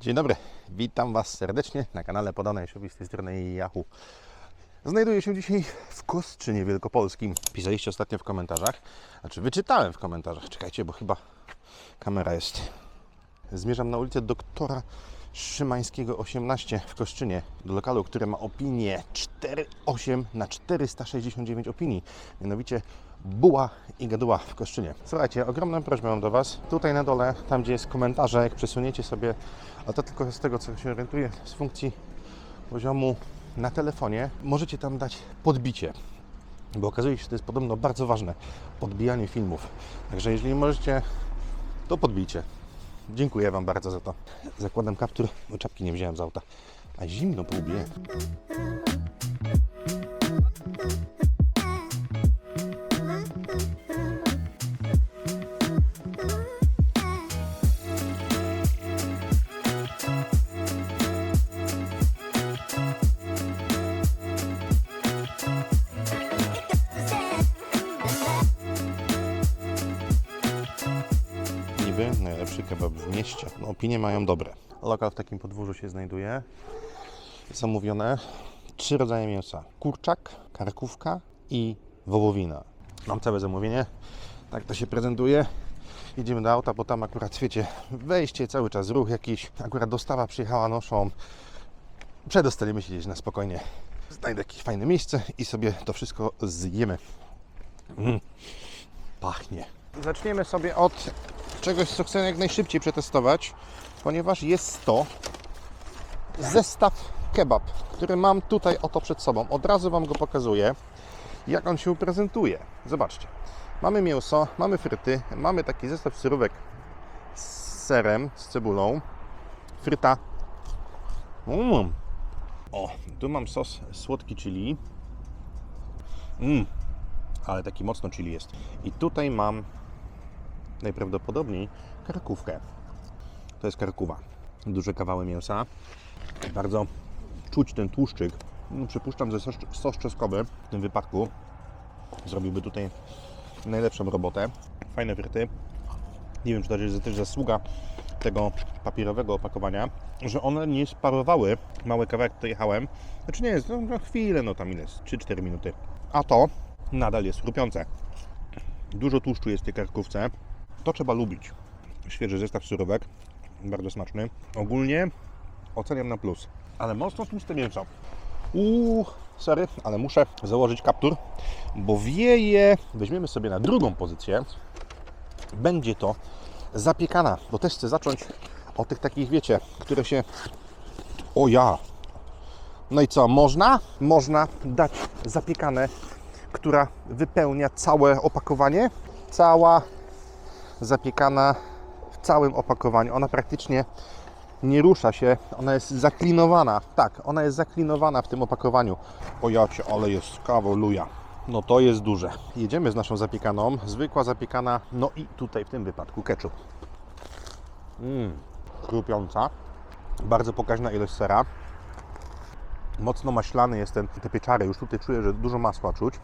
Dzień dobry, witam Was serdecznie na kanale Podane Shopi z strony Yahoo. Znajduję się dzisiaj w Kostrzynie Wielkopolskim. Pisaliście ostatnio w komentarzach, znaczy wyczytałem w komentarzach. Czekajcie, bo chyba kamera jest. Zmierzam na ulicę doktora Szymańskiego 18 w Kostrzynie, do lokalu, który ma opinię 4,8 na 469 opinii. Mianowicie Buła i Gaduła w Kostrzynie. Słuchajcie, ogromną prośbę mam do Was. Tutaj na dole, tam gdzie jest komentarze, jak przesuniecie sobie, a to tylko z tego, co się orientuję, z funkcji poziomu na telefonie, możecie tam dać podbicie. Bo okazuje się, że to jest podobno bardzo ważne, podbijanie filmów. Także jeżeli możecie, to podbijcie. Dziękuję Wam bardzo za to. Zakładam kaptur, bo czapki nie wziąłem z auta. A zimno po. Kebab w mieście. No, opinie mają dobre. Lokal w takim podwórzu się znajduje. Zamówione trzy rodzaje mięsa. Kurczak, karkówka i wołowina. Mam całe zamówienie. Tak to się prezentuje. Idziemy do auta, bo tam akurat, wiecie, wejście, cały czas ruch jakiś. Akurat dostawa przyjechała noszą. Przedostaniemy się gdzieś na spokojnie. Znajdę jakieś fajne miejsce i sobie to wszystko zjemy. Mm. Pachnie. Zaczniemy sobie od czegoś, co chcę jak najszybciej przetestować, ponieważ jest to zestaw kebab, który mam tutaj oto przed sobą. Od razu Wam go pokazuję, jak on się prezentuje. Zobaczcie. Mamy mięso, mamy fryty, mamy taki zestaw surówek z serem, z cebulą, fryta. Mm. O, tu mam sos słodki chili. Mm, ale taki mocno chili jest. I tutaj mam najprawdopodobniej karkówkę. To jest karkuwa. Duże kawały mięsa. Bardzo czuć ten tłuszczyk. No, przypuszczam, że sos, czeskowy w tym wypadku zrobiłby tutaj najlepszą robotę. Fajne fryty. Nie wiem, czy to jest też zasługa tego papierowego opakowania, że one nie sparowały. Mały kawałek tutaj jechałem. Znaczy nie jest, no, no chwilę, no tam ile jest, 3-4 minuty. A to nadal jest chrupiące. Dużo tłuszczu jest w tej karkówce. To trzeba lubić. Świeży zestaw surówek, bardzo smaczny. Ogólnie oceniam na plus, ale mocno tłuste mięso. Uuu, sorry, ale muszę założyć kaptur, bo wieje. Weźmiemy sobie na drugą pozycję. Będzie to zapiekana, bo też chcę zacząć od tych takich, wiecie, które się... O ja! No i co, można? Można dać zapiekane, która wypełnia całe opakowanie. Cała zapiekana w całym opakowaniu. Ona praktycznie nie rusza się, ona jest zaklinowana. Tak, ona jest zaklinowana w tym opakowaniu. O jacie, ale jest kawał luja. No to jest duże. Jedziemy z naszą zapiekaną. Zwykła zapiekana, no i tutaj w tym wypadku ketchup. Mmm, chrupiąca. Bardzo pokaźna ilość sera. Mocno maślany jest ten, te pieczary. Już tutaj czuję, że dużo masła czuć.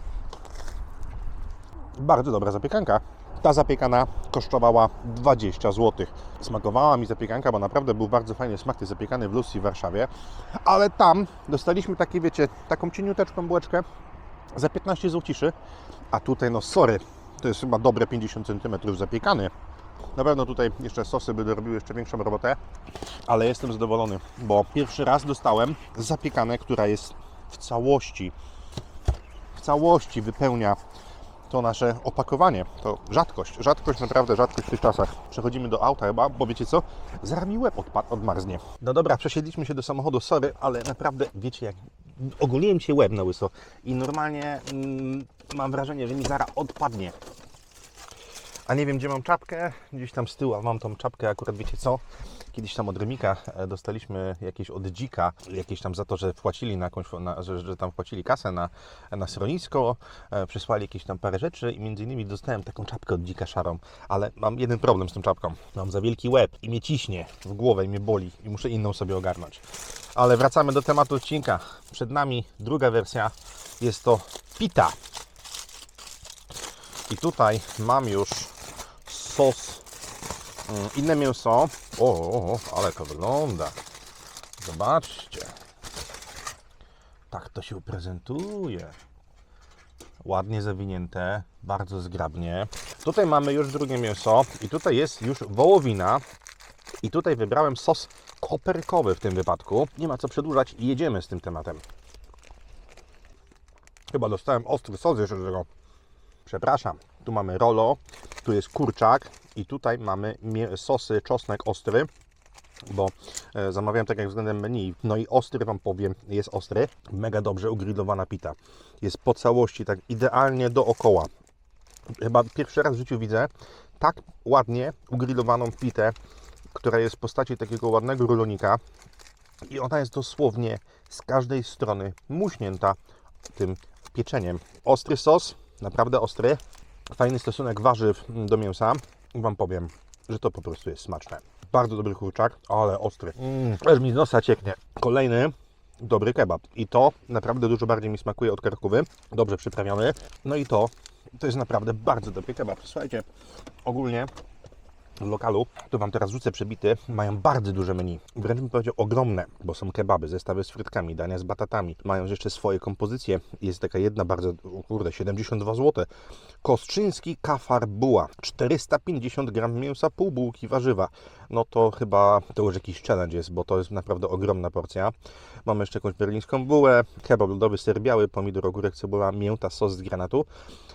Bardzo dobra zapiekanka. Ta zapiekana kosztowała 20 zł. Smakowała mi zapiekanka, bo naprawdę był bardzo fajny smak tej zapiekany w Lucy w Warszawie. Ale tam dostaliśmy takie, wiecie, taką cieniuteczką bułeczkę za 15 zł. A tutaj, no sorry, to jest chyba dobre 50 cm zapiekany. Na pewno tutaj jeszcze sosy by robiły jeszcze większą robotę, ale jestem zadowolony, bo pierwszy raz dostałem zapiekanę, która jest w całości, w całości wypełnia to nasze opakowanie. To rzadkość, rzadkość, naprawdę rzadkość w tych czasach. Przechodzimy do auta chyba, bo wiecie co? Zaraz mi łeb odpa- odmarznie. No dobra, przesiedliśmy się do samochodu, sorry, ale naprawdę, wiecie jak ogoliłem się łeb na łyso i normalnie mm, mam wrażenie, że mi zaraz odpadnie. A nie wiem, gdzie mam czapkę. Gdzieś tam z tyłu mam tą czapkę, akurat wiecie co? Kiedyś tam od Remika e, dostaliśmy jakieś od Dzika, jakieś tam za to, że wpłacili na jakąś, na, że, że tam wpłacili kasę na, na schronisko, e, przysłali jakieś tam parę rzeczy i między innymi dostałem taką czapkę od Dzika szarą, ale mam jeden problem z tą czapką. Mam za wielki łeb i mnie ciśnie w głowę i mnie boli i muszę inną sobie ogarnąć. Ale wracamy do tematu odcinka. Przed nami druga wersja, jest to pita. I tutaj mam już sos Inne mięso. O, ale to wygląda. Zobaczcie. Tak to się prezentuje. Ładnie zawinięte, bardzo zgrabnie. Tutaj mamy już drugie mięso i tutaj jest już wołowina. I tutaj wybrałem sos koperkowy w tym wypadku. Nie ma co przedłużać i jedziemy z tym tematem. Chyba dostałem ostry sos jeszcze do tego. Przepraszam. Tu mamy rolo, tu jest kurczak i tutaj mamy sosy czosnek ostry, bo e, zamawiałem tak jak względem menu. No i ostry Wam powiem, jest ostry. Mega dobrze ugrillowana pita. Jest po całości tak idealnie dookoła. Chyba pierwszy raz w życiu widzę tak ładnie ugrillowaną pitę, która jest w postaci takiego ładnego rulonika i ona jest dosłownie z każdej strony muśnięta tym pieczeniem. Ostry sos, naprawdę ostry. Fajny stosunek warzyw do mięsa. I Wam powiem, że to po prostu jest smaczne. Bardzo dobry kurczak, ale ostry. Mm, aż mi z nosa cieknie. Kolejny dobry kebab. I to naprawdę dużo bardziej mi smakuje od karkówy. Dobrze przyprawiony. No i to, to jest naprawdę bardzo dobry kebab. Słuchajcie, ogólnie lokalu, to Wam teraz rzucę przebity, mają bardzo duże menu. Wręcz bym powiedział ogromne, bo są kebaby, zestawy z frytkami, dania z batatami. Mają jeszcze swoje kompozycje. Jest taka jedna bardzo, kurde, 72 zł. Kostrzyński kafar buła. 450 gram mięsa, pół bułki warzywa. No to chyba to już jakiś challenge jest, bo to jest naprawdę ogromna porcja. Mamy jeszcze jakąś berlińską bułę, kebab lodowy, ser biały, pomidor, ogórek, cebula, mięta, sos z granatu.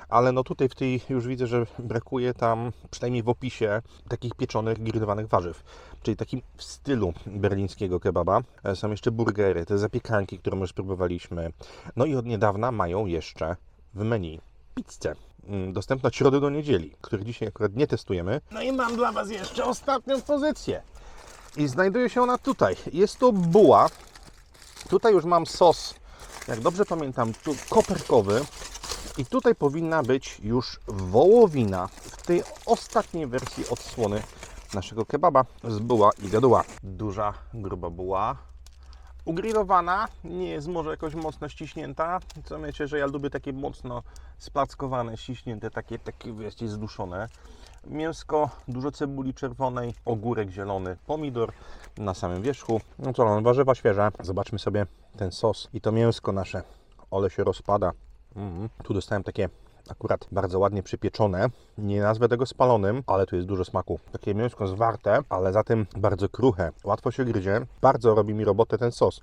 Ale no tutaj w tej już widzę, że brakuje tam, przynajmniej w opisie, takich pieczonych, grillowanych warzyw. Czyli takim w stylu berlińskiego kebaba. E, Są jeszcze burgery, te zapiekanki, które już próbowaliśmy. No i od niedawna mają jeszcze w menu pizzę. Mm, Dostępna od środy do niedzieli, których dzisiaj akurat nie testujemy. No i mam dla Was jeszcze ostatnią pozycję. I znajduje się ona tutaj. Jest to buła. Tutaj już mam sos, jak dobrze pamiętam, tu koperkowy. I tutaj powinna być już wołowina w tej ostatniej wersji odsłony naszego kebaba z buła i gaduła. Duża, gruba buła. Ugrillowana, nie jest może jakoś mocno ściśnięta. Co wiecie, że ja lubię takie mocno splackowane, ściśnięte, takie, takie wiecie, zduszone. Mięsko, dużo cebuli czerwonej, ogórek zielony, pomidor na samym wierzchu. No co, no, warzywa świeże. Zobaczmy sobie ten sos i to mięsko nasze. Ole się rozpada. Mhm. Tu dostałem takie akurat bardzo ładnie przypieczone. Nie nazwę tego spalonym, ale tu jest dużo smaku. Takie mięsko zwarte, ale za tym bardzo kruche. Łatwo się gryzie. Bardzo robi mi robotę ten sos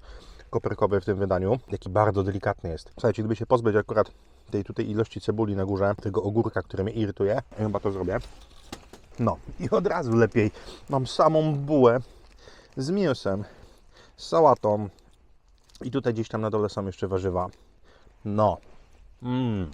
koperkowy w tym wydaniu. Jaki bardzo delikatny jest. Słuchajcie, gdyby się pozbyć akurat tej tutaj ilości cebuli na górze, tego ogórka, który mnie irytuje, chyba to zrobię. No i od razu lepiej. Mam samą bułę z mięsem, z sałatą i tutaj gdzieś tam na dole są jeszcze warzywa. No. Mmm.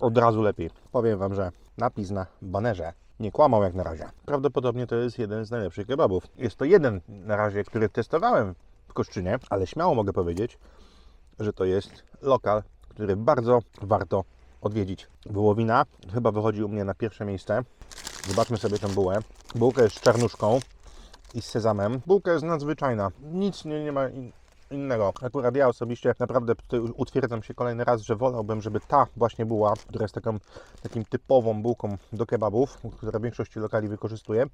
Od razu lepiej. Powiem Wam, że napis na banerze nie kłamał jak na razie. Prawdopodobnie to jest jeden z najlepszych kebabów. Jest to jeden na razie, który testowałem w Koszczynie, ale śmiało mogę powiedzieć, że to jest lokal, który bardzo warto odwiedzić. Wołowina chyba wychodzi u mnie na pierwsze miejsce. Zobaczmy sobie tę bułę. Bułka jest z czarnuszką i z sezamem. Bułka jest nadzwyczajna. Nic nie, nie ma innego. Akurat ja osobiście naprawdę tutaj utwierdzam się kolejny raz, że wolałbym, żeby ta właśnie buła, która jest taką, takim typową bułką do kebabów, która w większości lokali wykorzystuje,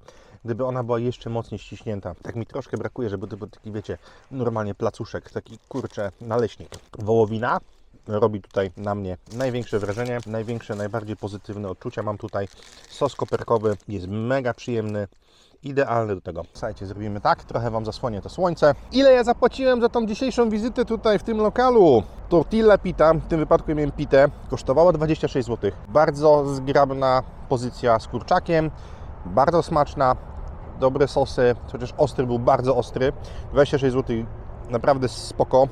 gdyby ona była jeszcze mocniej ściśnięta. Tak mi troszkę brakuje, żeby to był taki, wiecie, normalnie placuszek, taki kurczę naleśnik. Wołowina robi tutaj na mnie największe wrażenie, największe, najbardziej pozytywne odczucia mam tutaj. Sos koperkowy jest mega przyjemny, idealny do tego. Słuchajcie, zrobimy tak, trochę Wam zasłonię to słońce. Ile ja zapłaciłem za tą dzisiejszą wizytę tutaj w tym lokalu? Tortilla pita, w tym wypadku miałem pitę, kosztowała 26 zł. Bardzo zgrabna pozycja z kurczakiem, bardzo smaczna, dobre sosy, chociaż ostry był bardzo ostry. 26 zł, naprawdę spoko.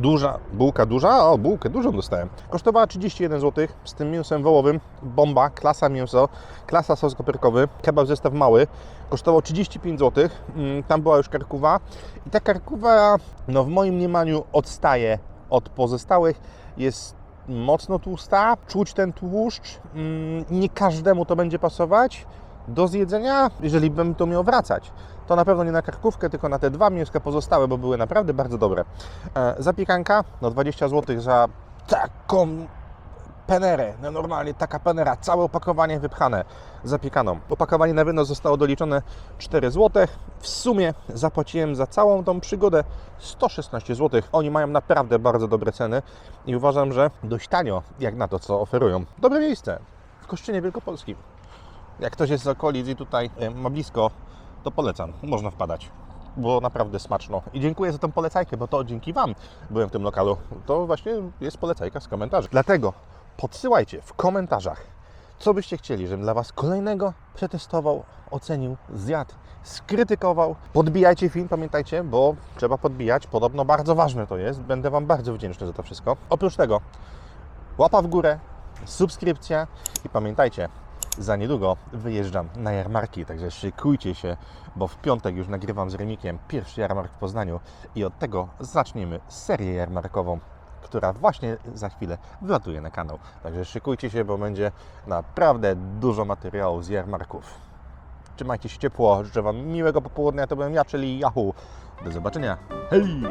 Duża, bułka duża? O, bułkę dużą dostałem. Kosztowała 31 zł z tym mięsem wołowym. Bomba, klasa mięso, klasa sos koperkowy. Kebab zestaw mały. Kosztował 35 zł. Mm, Tam była już karkuwa. I ta karkuwa, no w moim mniemaniu odstaje od pozostałych. Jest mocno tłusta, czuć ten tłuszcz. Mm, Nie każdemu to będzie pasować do zjedzenia, jeżeli bym to miał wracać. To na pewno nie na karkówkę, tylko na te dwa mięska pozostałe, bo były naprawdę bardzo dobre. E, zapiekanka, no 20 zł za taką penerę. No normalnie taka penera, całe opakowanie wypchane, zapiekaną. Opakowanie na wynos zostało doliczone 4 zł. W sumie zapłaciłem za całą tą przygodę 116 zł. Oni mają naprawdę bardzo dobre ceny i uważam, że dość tanio, jak na to, co oferują. Dobre miejsce w Koszczynie Wielkopolskim. Jak ktoś jest z okolic i tutaj ma blisko, to polecam. Można wpadać. Było naprawdę smaczno. I dziękuję za tą polecajkę, bo to dzięki Wam byłem w tym lokalu. To właśnie jest polecajka z komentarzy. Dlatego podsyłajcie w komentarzach, co byście chcieli, żebym dla Was kolejnego przetestował, ocenił, zjadł, skrytykował. Podbijajcie film, pamiętajcie, bo trzeba podbijać. Podobno bardzo ważne to jest. Będę Wam bardzo wdzięczny za to wszystko. Oprócz tego łapa w górę, subskrypcja i pamiętajcie, za niedługo wyjeżdżam na jarmarki, także szykujcie się, bo w piątek już nagrywam z Remikiem pierwszy jarmark w Poznaniu i od tego zaczniemy serię jarmarkową, która właśnie za chwilę wlatuje na kanał. Także szykujcie się, bo będzie naprawdę dużo materiałów z jarmarków. Trzymajcie się ciepło, życzę Wam miłego popołudnia, to byłem ja, czyli Yahoo. Do zobaczenia. Hej!